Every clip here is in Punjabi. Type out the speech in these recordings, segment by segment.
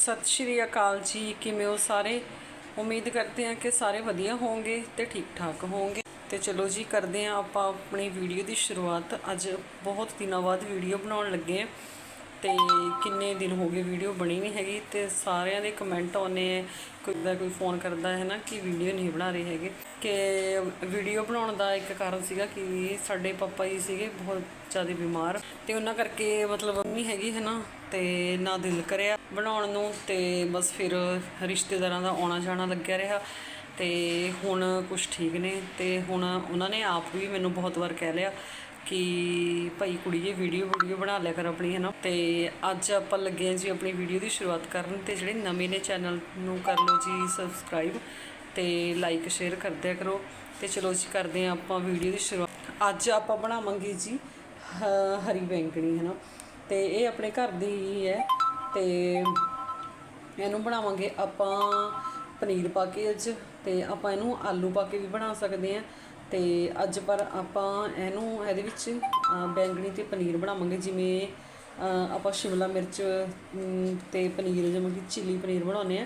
ਸਤਿ ਸ਼੍ਰੀ ਅਕਾਲ ਜੀ, ਕਿਵੇਂ ਹੋ ਸਾਰੇ? ਉਮੀਦ ਕਰਦੇ ਹਾਂ ਕਿ ਸਾਰੇ ਵਧੀਆ ਹੋਵੋਗੇ ਤੇ ਠੀਕ ਠਾਕ ਹੋਵੋਗੇ। ਤੇ ਚਲੋ ਜੀ, ਕਰਦੇ ਹਾਂ ਆਪਾਂ ਆਪਣੀ ਵੀਡੀਓ ਦੀ ਸ਼ੁਰੂਆਤ। ਅੱਜ ਬਹੁਤ ਦਿਨਾਂ ਬਾਅਦ ਵੀਡੀਓ ਬਣਾਉਣ ਲੱਗੇ ਹਾਂ। ਤੇ ਕਿੰਨੇ ਦਿਨ ਹੋ ਗਏ ਵੀਡੀਓ ਬਣੀ ਨਹੀਂ ਹੈਗੀ ਤੇ ਸਾਰਿਆਂ ਦੇ ਕਮੈਂਟ ਆਉਨੇ ਹੈ ਕੋਈ ਦਾ ਕੋਈ ਫੋਨ ਕਰਦਾ ਹੈ ਨਾ ਕਿ ਵੀਡੀਓ ਨਹੀਂ ਬਣਾ ਰਹੇ ਹੈਗੇ। ਕਿ ਵੀਡੀਓ ਬਣਾਉਣ ਦਾ ਇੱਕ ਕਾਰਨ ਸੀਗਾ ਕਿ ਸਾਡੇ ਪਾਪਾ ਜੀ ਸੀਗੇ ਬਹੁਤ ਜ਼ਿਆਦਾ ਬਿਮਾਰ ਤੇ ਉਹਨਾਂ ਕਰਕੇ ਮਤਲਬ ਨਹੀਂ ਹੈਗੀ ਹੈ ਨਾ ਤੇ ਨਾ ਦਿਲ ਕਰਿਆ ਬਣਾਉਣ ਨੂੰ ਤੇ ਬਸ ਫਿਰ ਰਿਸ਼ਤੇਦਾਰਾਂ ਦਾ ਆਉਣਾ ਜਾਣਾ ਲੱਗਿਆ ਰਿਹਾ ਤੇ ਹੁਣ ਕੁਝ ਠੀਕ ਨੇ ਤੇ ਹੁਣ ਉਹਨਾਂ ਨੇ ਆਪ ਵੀ ਮੈਨੂੰ ਬਹੁਤ ਵਾਰ ਕਹਿ ਲਿਆ ਕਿ ਭਾਈ ਕੁੜੀਏ ਵੀਡੀਓ ਵੀਡੀਓ ਬਣਾ ਲਿਆ ਕਰ ਆਪਣੀ ਹੈ ਨਾ ਤੇ ਅੱਜ ਆਪਾਂ ਲੱਗੇ ਹਾਂ ਜੀ ਆਪਣੀ ਵੀਡੀਓ ਦੀ ਸ਼ੁਰੂਆਤ ਕਰਨ ਤੇ ਜਿਹੜੇ ਨਵੇਂ ਨੇ ਚੈਨਲ ਨੂੰ ਕਰ ਲਓ ਜੀ ਸਬਸਕ੍ਰਾਈਬ ਤੇ ਲਾਈਕ ਸ਼ੇਅਰ ਕਰਦਿਆ ਕਰੋ। ਤੇ ਚਲੋ ਜੀ ਕਰਦੇ ਹਾਂ ਆਪਾਂ ਵੀਡੀਓ ਦੀ ਸ਼ੁਰੂਆਤ। ਅੱਜ ਆਪਾਂ ਬਣਾਵਾਂਗੇ ਜੀ, ਹ- ਹਰੀ ਬੈਂਗਣੀ ਹੈ ਨਾ ਤੇ ਇਹ ਆਪਣੇ ਘਰ ਦੀ ਹੀ ਹੈ ਤੇ ਇਹਨੂੰ ਬਣਾਵਾਂਗੇ ਆਪਾਂ ਪਨੀਰ ਪਾ ਕੇ ਅੱਜ ਤੇ ਆਪਾਂ ਇਹਨੂੰ ਆਲੂ ਪਾ ਕੇ ਵੀ ਬਣਾ ਸਕਦੇ ਆ ਤੇ ਅੱਜ ਪਰ ਆਪਾਂ ਇਹਨੂੰ ਇਹਦੇ ਵਿੱਚ ਬੈਂਗਣੀ ਤੇ ਪਨੀਰ ਬਣਾਵਾਂਗੇ ਜਿਵੇਂ ਆਪਾਂ ਸ਼ਿਮਲਾ ਮਿਰਚ ਅਮ, ਤੇ ਪਨੀਰ ਜਿਵੇਂ ਕਿ ਚਿੱਲੀ ਪਨੀਰ ਬਣਾਉਂਦੇ ਆ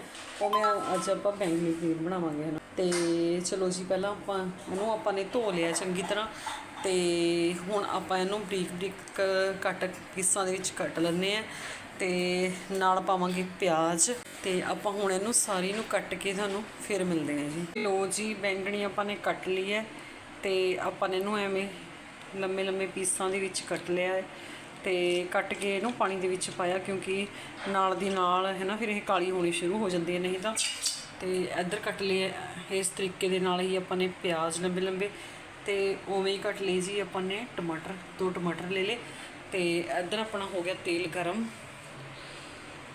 ਮੈਂ ਅੱਜ ਆਪਾਂ ਬੈਂਗਣੀ ਪਨੀਰ ਬਣਾਵਾਂਗੇ ਹਨਾ ਤੇ ਚਲੋ ਜੀ ਪਹਿਲਾਂ ਆਪਾਂ ਇਹਨੂੰ ਆਪਾਂ ਨੇ ਧੋ ਲਿਆ ਚੰਗੀ ਤਰ੍ਹਾਂ ਤੇ ਹੁਣ ਆਪਾਂ ਇਹਨੂੰ ਬਰੀਕ ਬਰੀਕ ਕ- ਕੱਟ ਪੀਸਾਂ ਦੇ ਵਿੱਚ ਕੱਟ ਲੈਂਦੇ ਆ ਤੇ ਨਾਲ ਪਾਵਾਂਗੇ ਪਿਆਜ਼ ਤੇ ਆਪਾਂ ਹੁਣ ਇਹਨੂੰ ਸਾਰੀ ਨੂੰ ਕੱਟ ਕੇ ਤੁਹਾਨੂੰ ਫਿਰ ਮਿਲਦੇ ਹਾਂ ਜੀ। ਲੋ ਜੀ ਬੈਂਗਣੀ ਆਪਾਂ ਨੇ ਕੱਟ ਲਈ ਹੈ। ਤੇ ਆਪਾਂ ਨੇ ਇਹਨੂੰ ਐਵੇਂ ਲੰਮੇ ਲੰਮੇ ਪੀਸਾਂ ਦੇ ਵਿੱਚ ਕੱਟ ਲਿਆ ਹੈ ਤੇ ਕੱਟ ਕੇ ਇਹਨੂੰ ਪਾਣੀ ਦੇ ਵਿੱਚ ਪਾਇਆ ਕਿਉਂਕਿ ਨਾਲ ਦੀ ਨਾਲ ਹੈ ਨਾ ਫਿਰ ਇਹ ਕਾਲੀ ਹੋਣੀ ਸ਼ੁਰੂ ਹੋ ਜਾਂਦੀ ਹੈ, ਨਹੀਂ ਤਾਂ ਤੇ ਇੱਧਰ ਕੱਟ ਲਿਆ ਇਸ ਤਰੀਕੇ ਦੇ ਨਾਲ ਹੀ ਆਪਾਂ ਨੇ ਪਿਆਜ਼ ਲੰਬੇ ਲੰਬੇ ਤੇ ਉਵੇਂ ਹੀ ਕੱਟ ਲਈ ਜੀ ਆਪਾਂ ਨੇ ਟਮਾਟਰ, ਦੋ ਟਮਾਟਰ ਲੈ ਲਏ ਤੇ ਇੱਧਰ ਆਪਣਾ ਹੋ ਗਿਆ ਤੇਲ ਗਰਮ।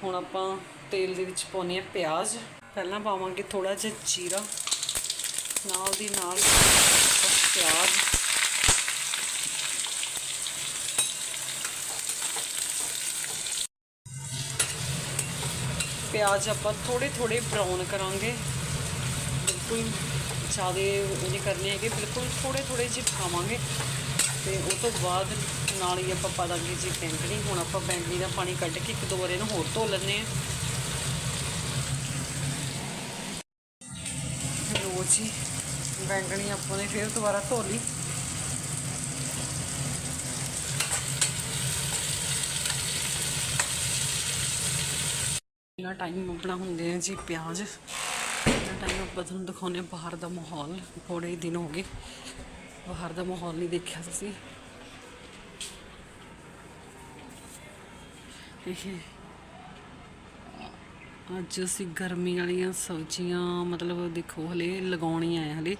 ਹੁਣ ਆਪਾਂ ਤੇਲ ਦੇ ਵਿੱਚ ਪਾਉਨੇ ਆ ਪਿਆਜ਼। ਪਹਿਲਾਂ ਪਾਵਾਂਗੇ ਥੋੜਾ ਜਿਹਾ ਜੀਰਾ, ਨਾਲ ਦੀ ਨਾਲ ਪਿਆਜ਼ ਪਿਆਜ਼ ਆਪਾਂ ਥੋੜੇ ਥੋੜੇ ਬਰਾਊਨ ਕਰਾਂਗੇ। ਬਿਲਕੁਲ ਜ਼ਿਆਦਾ ਉਹ ਕਰਨੇ ਹੈਗੇ, ਬਿਲਕੁਲ ਥੋੜੇ ਥੋੜੇ ਜਿਹੇ ਪਾਵਾਂਗੇ। ਤੇ ਉਹ ਤੋਂ ਬਾਅਦ ਨਾਲ ਹੀ ਆਪਾਂ ਪਾ ਦਾਂਗੇ ਜੀ ਬੈਂਗਣੀ। ਹੁਣ ਆਪਾਂ ਬੈਂਗਣੀ ਦਾ ਪਾਣੀ ਕੱਢ ਕੇ ਇੱਕ ਦੋ ਵਾਰ ਇਹਨੂੰ ਹੋਰ ਧੋ ਲੈਂਦੇ ਹਾਂ। ਲੋ ਜੀ ਬੈਂਗਣੀ ਆਪਾਂ ਨੇ ਫਿਰ ਦੁਬਾਰਾ ਧੋ ਲਈ। ਇੰਨਾ ਟਾਈਮ ਆਪਣਾ ਹੁੰਦੇ ਆ ਜੀ ਪਿਆਜ਼। ਇੰਨਾ ਟਾਈਮ ਆਪਾਂ ਤੁਹਾਨੂੰ ਦਿਖਾਉਂਦੇ ਹਾਂ ਬਾਹਰ ਦਾ ਮਾਹੌਲ ਥੋੜੇ ਹੀ ਦਿਨ ਹੋ ਗਏ। ਬਾਹਰ ਦਾ ਮਾਹੌਲ ਨਹੀਂ ਦੇਖਿਆ ਤੁਸੀਂ। ਇਹ ਅੱਜ ਅਸੀਂ ਗਰਮੀ ਵਾਲੀਆਂ ਸਬਜ਼ੀਆਂ ਮਤਲਬ ਦੇਖੋ ਹਲੇ ਲਗਾਉਣੀਆਂ ਆ ਹਲੇ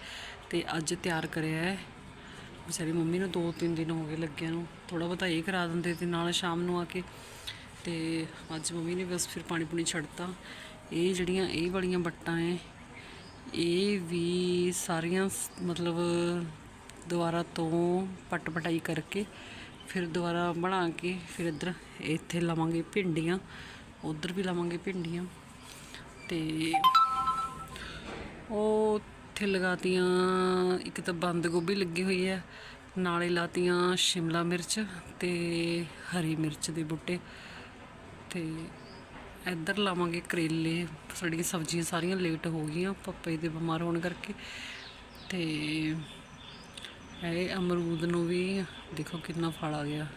ਤੇ ਅੱਜ ਤਿਆਰ ਕਰਿਆ ਹੈ। ਵਿਚਾਰੀ ਮੰਮੀ ਨੂੰ ਦੋ ਤਿੰਨ ਦਿਨ ਹੋ ਗਏ ਲੱਗਿਆ ਨੂੰ। ਥੋੜਾ ਬਹੁਤਾ ਇਹ ਕਰਾ ਦਿੰਦੇ ਤੇ ਨਾਲ ਸ਼ਾਮ ਨੂੰ ਆ ਕੇ ਤੇ ਅੱਜ ਮੰਮੀ ਨੇ ਬਸ ਫਿਰ ਪਾਣੀ ਪੂਣੀ ਛੱਡਤਾ। ਇਹ ਜਿਹੜੀਆਂ ਇਹ ਵਾਲੀਆਂ ਬੱਟਾਂ ਐ, ਇਹ ਵੀ ਸਾਰੀਆਂ ਮਤਲਬ ਦੁਬਾਰਾ ਤੋਂ ਪਟ ਪਟਾਈ ਕਰਕੇ ਫਿਰ ਦੁਬਾਰਾ ਬਣਾ ਕੇ ਫਿਰ ਇੱਧਰ ਇੱਥੇ ਲਾਵਾਂਗੇ ਭਿੰਡੀਆਂ। ਉਧਰ ਵੀ ਲਾਵਾਂਗੇ ਭਿੰਡੀਆਂ। ਤੇ ਉਹ ਉੱਥੇ ਲਗਾਤੀਆਂ, ਇੱਕ ਤਾਂ ਬੰਦ ਗੋਭੀ ਲੱਗੀ ਹੋਈ ਹੈ, ਨਾਲੇ ਲਾਤੀਆਂ ਸ਼ਿਮਲਾ ਮਿਰਚ ਤੇ ਹਰੀ ਮਿਰਚ ਦੇ ਬੂਟੇ। ਤੇ ਇੱਧਰ ਲਾਵਾਂਗੇ ਕਰੇਲੇ, ਸਾਡੀਆਂ ਸਬਜ਼ੀਆਂ ਸਾਰੀਆਂ ਲੇਟ ਹੋ ਗਈਆਂ, ਪਪੇ ਦੇ ਬਿਮਾਰ ਹੋਣ ਕਰਕੇ। ਤੇ ਇਹ ਅਮਰੂਦ ਨੂੰ ਵੀ ਦੇਖੋ ਕਿੰਨਾ ਫਲ ਆ ਗਿਆ।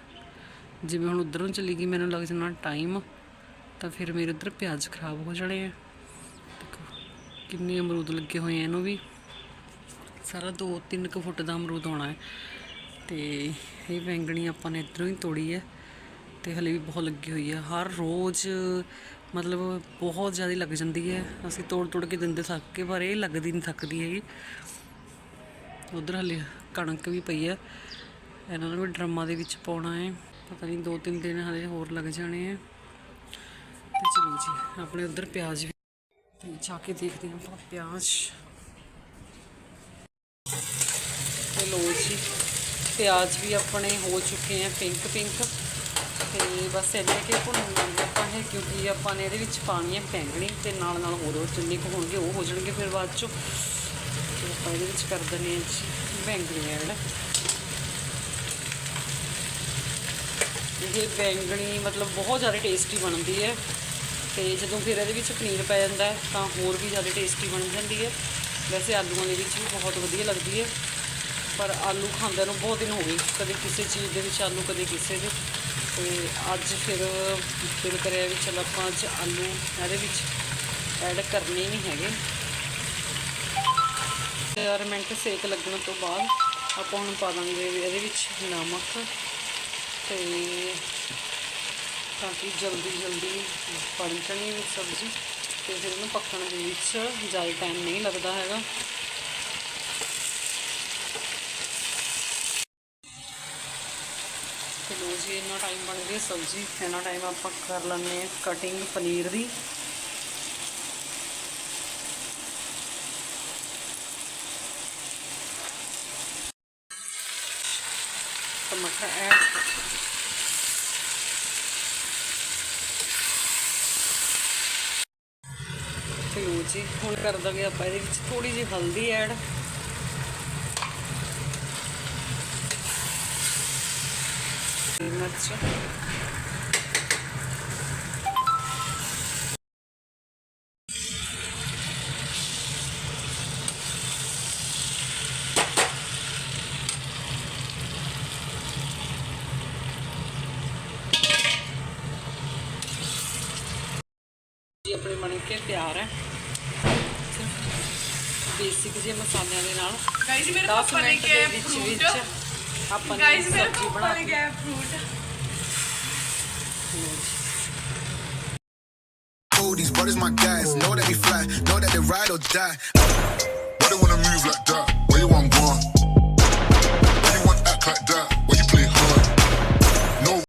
ਜਿਵੇਂ ਹੁਣ ਉਧਰੋਂ ਚਲੀ ਗਈ, ਮੈਨੂੰ ਲੱਗ ਜਾਣਾ ਟਾਈਮ ਤਾਂ ਫਿਰ ਮੇਰੇ ਉਧਰ ਪਿਆਜ਼ ਖਰਾਬ ਹੋ ਜਾਣੇ ਆ। ਦੇਖੋ ਕਿੰਨੇ ਅਮਰੂਦ ਲੱਗੇ ਹੋਏ ਆ ਇਹਨੂੰ ਵੀ। ਸਾਰਾ 2-3 ਕੁ ਫੁੱਟ ਦਾ ਅਮਰੂਦ ਆਉਣਾ ਹੈ। ਤੇ ਇਹ ਬੈਂਗਣੀ ਆਪਾਂ ਨੇ ਇਧਰੋਂ ਹੀ ਤੋੜੀ ਹੈ। ਤੇ ਹਲੇ ਵੀ ਬਹੁਤ ਲੱਗੀ ਹੋਈ ਹੈ ਹਰ ਰੋਜ਼ ਮਤਲਬ ਬਹੁਤ ਜ਼ਿਆਦਾ ਲੱਗ ਜਾਂਦੀ ਹੈ। ਅਸੀਂ ਤੋੜ ਤੋੜ ਕੇ ਦਿੰਦੇ ਥੱਕ ਕੇ ਪਰ ਇਹ ਲੱਗਦੀ ਨਹੀਂ ਥੱਕਦੀ ਹੈਗੀ। ਉਧਰ ਹਲੇ ਕਣਕ ਵੀ ਪਈ ਹੈ ਇਹਨਾਂ ਨੂੰ ਵੀ ਡਰਮਾਂ ਦੇ ਵਿੱਚ ਪਾਉਣਾ ਹੈ। ਪਤਾ ਨਹੀਂ ਦੋ ਤਿੰਨ ਦਿਨ ਹਲੇ ਹੋਰ ਲੱਗ ਜਾਣੇ ਆ। ਚਲੋ ਜੀ, ਆਪਣੇ ਉਧਰ ਪਿਆਜ਼ ਵੀ ਤੇ ਜਾ ਕੇ ਦੇਖਦੇ ਹਾਂ ਆਪਾਂ ਪਿਆਜ਼। ਲੋ ਜੀ, ਪਿਆਜ਼ ਵੀ ਆਪਣੇ ਹੋ ਚੁੱਕੇ ਆ ਪਿੰਕ ਪਿੰਕ ਤੇ ਬਸ ਇੰਨੇ ਕਿ ਭੁੰਨਾਂਗੇ ਆਪਾਂ ਇਹ, ਕਿਉਂਕਿ ਆਪਾਂ ਨੇ ਇਹਦੇ ਵਿੱਚ ਪਾਣੀ ਹੈ ਬੈਂਗਣੀ ਤੇ ਨਾਲ ਨਾਲ ਹੋਰ ਹੋਰ ਜਿੰਨੇ ਕੁ ਹੋਣਗੇ ਉਹ ਹੋ ਜਾਣਗੇ ਫਿਰ ਬਾਅਦ ਚੋਂ। ਆਪਾਂ ਇਹਦੇ ਵਿੱਚ ਕਰ ਦਿੰਦੇ ਹਾਂ ਜੀ ਬੈਂਗਣੀ ਐਡ। ਇਹ ਬੈਂਗਣੀ ਮਤਲਬ ਬਹੁਤ ਜ਼ਿਆਦਾ ਟੇਸਟੀ ਬਣਦੀ ਹੈ। ਤੇ ਜਦੋਂ ਫਿਰ ਇਹਦੇ ਵਿੱਚ ਪਨੀਰ ਪੈ ਜਾਂਦਾ ਹੈ, ਤਾਂ ਹੋਰ ਵੀ ਜ਼ਿਆਦਾ ਟੇਸਟੀ ਬਣ ਜਾਂਦੀ ਹੈ। ਵੈਸੇ ਆਲੂਆਂ ਦੇ ਵਿੱਚ ਵੀ ਬਹੁਤ ਵਧੀਆ ਲੱਗਦੀ ਹੈ ਪਰ ਆਲੂ ਖਾਂਦਿਆਂ ਨੂੰ ਬਹੁਤ ਦਿਨ ਹੋ ਗਏ ਕਦੇ ਕਿਸੇ ਚੀਜ਼ ਦੇ ਵਿੱਚ ਆਲੂ ਕਦੇ ਕਿਸੇ ਦੇ। ਤੇ ਅੱਜ ਫਿਰ ਦਿਲ ਕਰਿਆ ਵੀ ਚਲ ਆਪਾਂ ਅੱਜ ਆਲੂ ਇਹਦੇ ਵਿੱਚ ਐਡ ਕਰਨੇ ਨਹੀਂ ਹੈਗੇ। ਚਾਰ ਮਿੰਟ ਸੇਕ ਲੱਗਣ ਤੋਂ ਬਾਅਦ ਆਪਾਂ ਹੁਣ ਪਾ ਦਾਂਗੇ ਵੀ ਇਹਦੇ ਵਿੱਚ ਨਮਕ ਤੇ ਤਾਂ ਜਲਦੀ ਜਲਦੀ ਬਣ ਜਾਣੀ ਸਬਜ਼ੀ ਤੇ ਫਿਰ ਇਹਨੂੰ ਪੱਕਣ ਦੇ ਵਿੱਚ ਜ਼ਿਆਦਾ ਟਾਈਮ ਨਹੀਂ ਲੱਗਦਾ ਹੈਗਾ। ਤੇ ਲੋ ਜੀ, ਇੰਨਾ ਟਾਈਮ ਬਣ ਗਿਆ ਸਬਜ਼ੀ ਇੰਨਾ ਟਾਈਮ ਆਪਾਂ ਕਰ ਲੈਂਦੇ ਹਾਂ ਕਟਿੰਗ ਪਨੀਰ ਦੀ। ਟਮਾਟਰ ਐਡ ਤੇ ਲਓ ਜੀ, ਹੁਣ ਕਰ ਦਾਂਗੇ ਆਪਾਂ ਇਹਦੇ ਵਿੱਚ ਥੋੜੀ ਜਿਹੀ ਹਲਦੀ ਐਡ। ਮਿਰਚ। ਆਪਣੇ ਬਣ ਕੇ ਤਿਆਰ ਹੈ। ਬੇਸਿਕ ਜਿਹੇ ਮਸਾਲਿਆਂ ਦੇ ਨਾਲ ਗਾਇਸ ਮੇਰੇ ਪਾਪਾ ਨੇ ਮਿੰਟ ਫਰੂਟ ਆਪਾਂ ਨੇ ਗਾਇਸ ਮੇਰੇ ਪਾਪਾ ਨੇ ਲਈ fruit these brothers my guys. Know that we fly, know that they ride or die. Why they wanna move like that? Where you want one? Why you want act like that?